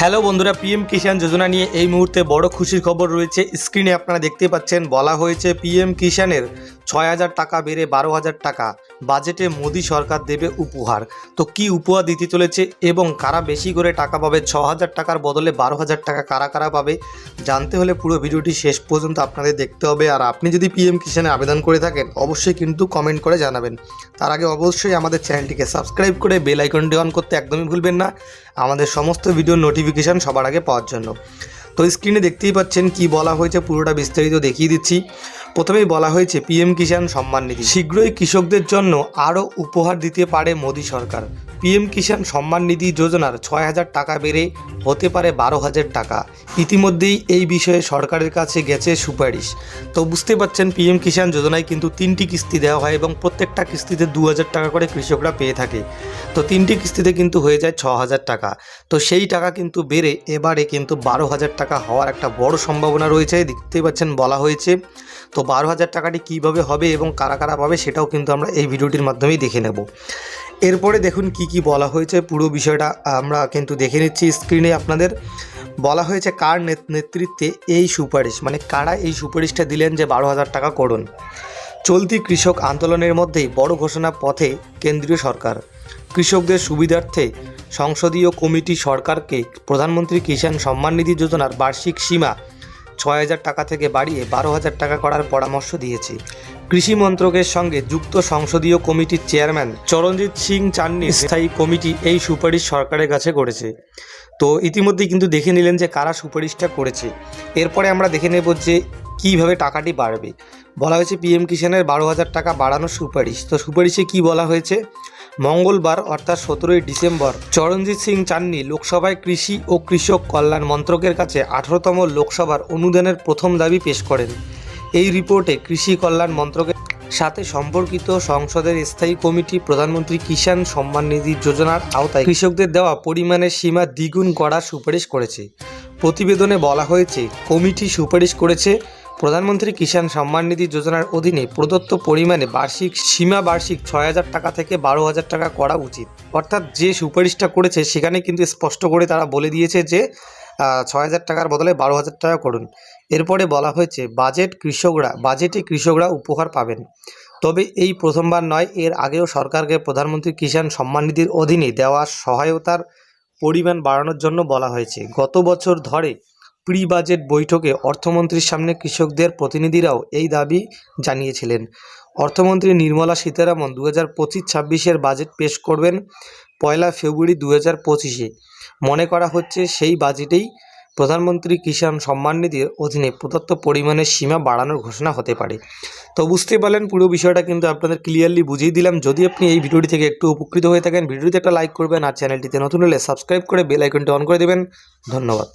Hello বন্ধুরা, PM কিষাণ যোজনা নিয়ে এই মুহূর্তে বড় খুশির খবর রয়েছে। স্ক্রিনে আপনারা দেখতে পাচ্ছেন, বলা হয়েছে পিএম কিষাণের ছয় হাজার টাকা বেড়ে বারো হাজার টাকা। বাজেটে মোদী সরকার দেবে উপহার। তো কি উপহার দিতে চলেছে এবং কারা বেশি করে টাকা পাবে? ছ হাজার টাকার বদলে বারো হাজার টাকা কারা কারা পাবে? জানতে হলে পুরো ভিডিওটি শেষ পর্যন্ত আপনাদের দেখতে হবে। আর আপনি যদি পিএম কিষানে আবেদন করে থাকেন, অবশ্যই কিন্তু কমেন্ট করে জানাবেন। তার আগে অবশ্যই আমাদের চ্যানেলটিকে সাবস্ক্রাইব করে বেল আইকনটি অন করতে একদমই ভুলবেন না। আমাদের সমস্ত ভিডিও নোটিফিকেশান সবার আগে পাওয়ার জন্য। তো স্ক্রিনে দেখতেই পাচ্ছেন কি বলা হয়েছে, পুরোটা বিস্তারিত দেখিয়ে দিচ্ছি। প্রথমেই বলা হয়েছে পিএম কিষাণ সম্মান নিধি। শীঘ্রই কৃষকদের জন্য আরও উপহার দিতে পারে মোদী সরকার। পিএম কিষাণ সম্মান নিধি যোজনার ছয় হাজার টাকা বেড়ে হতে পারে বারো হাজার টাকা। ইতিমধ্যেই এই বিষয়ে সরকারের কাছে গেছে সুপারিশ। তো বুঝতে পারছেন, পিএম কিষাণ যোজনায় কিন্তু তিনটি কিস্তি দেওয়া হয় এবং প্রত্যেকটা কিস্তিতে দু হাজার টাকা করে কৃষকরা পেয়ে থাকে। তো তিনটি কিস্তিতে কিন্তু হয়ে যায় ছ হাজার টাকা। তো সেই টাকা কিন্তু বেড়ে এবারে কিন্তু বারো হাজার টাকা হওয়ার একটা বড় সম্ভাবনা রয়েছে। দেখতেই পাচ্ছেন, বলা হয়েছে। তো বারো হাজার টাকাটি কীভাবে হবে এবং কারা কারা পাবে সেটাও কিন্তু আমরা এই ভিডিওটির মাধ্যমেই দেখে নেব। এরপরে দেখুন কি কি বলা হয়েছে। পুরো বিষয়টা আমরা কিন্তু দেখে নিচ্ছি স্ক্রিনে। আপনাদের বলা হয়েছে কার নেত- নেতৃত্বে এই সুপারিশ মানে কারা এই সুপারিশটা দিলেন যে বারো হাজার টাকা করুন। চলতি কৃষক আন্দোলনের মধ্যেই বড় ঘোষণা পথে কেন্দ্রীয় সরকার। কৃষকদের সুবিধার্থে সংসদীয় কমিটি সরকারকে প্রধানমন্ত্রী কিষাণ সম্মান নিধি যোজনার বার্ষিক সীমা ছয় হাজার টাকা থেকে বাড়িয়ে বারো হাজার টাকা করার পরামর্শ দিয়েছে। কৃষি মন্ত্রকের সঙ্গে যুক্ত সংসদীয় কমিটির চেয়ারম্যান চরণজিৎ সিং চান্নি স্থায়ী কমিটি এই সুপারিশ সরকারের কাছে করেছে। তো ইতিমধ্যেই কিন্তু দেখে নিলেন যে কারা সুপারিশটা করেছে। এরপরে আমরা দেখে নেব যে কীভাবে টাকাটি বাড়বে। বলা হয়েছে পিএম কিষাণের বারো হাজার টাকা বাড়ানোর সুপারিশ। তো সুপারিশে কি বলা হয়েছে? মঙ্গলবার অর্থাৎ সতেরোই ডিসেম্বর চরণজিৎ সিং চান্নি লোকসভায় কৃষি ও কৃষক কল্যাণ মন্ত্রকের কাছে আঠারোতম লোকসভার অনুদানের প্রথম দাবি পেশ করেন। এই রিপোর্টে কৃষি কল্যাণ মন্ত্রকের সাথে সম্পর্কিত সংসদের স্থায়ী কমিটি প্রধানমন্ত্রী কিষাণ সম্মান নিধি যোজনার আওতায় কৃষকদের দেওয়া পরিমাণের সীমা দ্বিগুণ করার সুপারিশ করেছে। প্রতিবেদনে বলা হয়েছে, কমিটি সুপারিশ করেছে প্রধানমন্ত্রী কিষাণ সম্মান নিধি যোজনার অধীনে প্রদত্ত পরিমাণে বার্ষিক সীমা বার্ষিক ছয় হাজার টাকা থেকে বারো হাজার টাকা করা উচিত। অর্থাৎ যে সুপারিশটা করেছে সেখানে কিন্তু স্পষ্ট করে তারা বলে দিয়েছে যে ছয় হাজার টাকার বদলে বারো হাজার টাকা করুন। এরপরে বলা হয়েছে, বাজেট কৃষকরা, বাজেটে কৃষকরা উপহার পাবেন। তবে এই প্রথমবার নয়, এর আগেও সরকারকে প্রধানমন্ত্রী কিষাণ সম্মান নিধির অধীনে দেওয়া সহায়তার পরিমাণ বাড়ানোর জন্য বলা হয়েছে। গত বছর ধরে প্রি বাজেট বৈঠকে অর্থমন্ত্রীর সামনে কৃষকদের প্রতিনিধিরাও এই দাবি জানিয়েছিলেন। অর্থমন্ত্রী নির্মলা সীতারামন দু হাজার পঁচিশ ছাব্বিশের বাজেট পেশ করবেন। পয়লা ফেব্রুয়ারি দু হাজার পঁচিশে। মনে করা হচ্ছে সেই বাজেটেই প্রধানমন্ত্রী কিষাণ সম্মান নিধির অধীনে প্রদত্ত পরিমাণের সীমা বাড়ানোর ঘোষণা হতে পারে। তো বুঝতে পারলেন, পুরো বিষয়টা কিন্তু আপনাদের ক্লিয়ারলি বুঝিয়ে দিলাম। যদি আপনি এই ভিডিওটি থেকে একটু উপকৃত হয়ে থাকেন ভিডিওতে একটা লাইক করবেন আর চ্যানেলটিতে নতুন হলে সাবস্ক্রাইব করে বেল আইকনটি অন করে দেবেন। ধন্যবাদ।